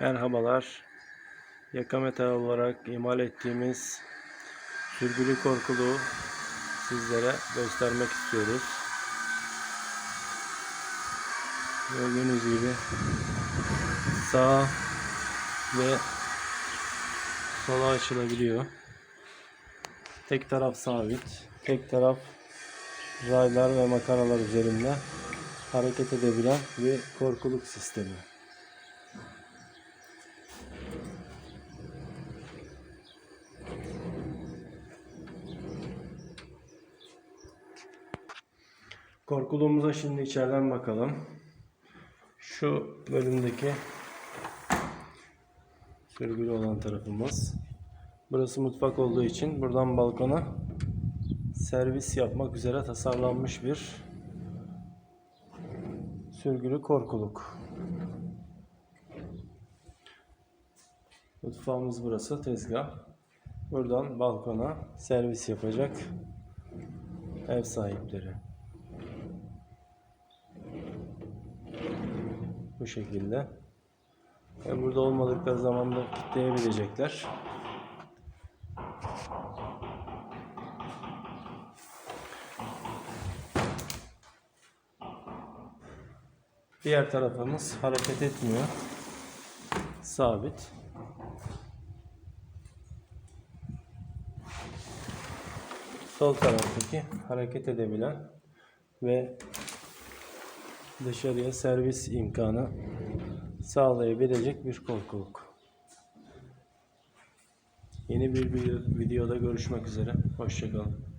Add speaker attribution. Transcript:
Speaker 1: Merhabalar. Yaka metal olarak imal ettiğimiz sürgülü korkulu sizlere göstermek istiyoruz. Gördüğünüz gibi sağ ve sola açılabiliyor. Tek taraf sabit, tek taraf raylar ve makaralar üzerinde hareket edebilen bir korkuluk sistemi. Korkuluğumuza şimdi içeriden bakalım. Şu bölümdeki sürgülü olan tarafımız. Burası mutfak olduğu için buradan balkona servis yapmak üzere tasarlanmış bir sürgülü korkuluk. Mutfağımız burası tezgah. Buradan balkona servis yapacak ev sahipleri. Bu şekilde. Ve burada olmadıkları zaman da kilitleyebilecekler. Diğer tarafımız hareket etmiyor. Sabit. Sol taraftaki hareket edebilen ve dışarıya servis imkanı sağlayabilecek bir korkuluk. Yeni bir video- videoda görüşmek üzere. Hoşçakalın.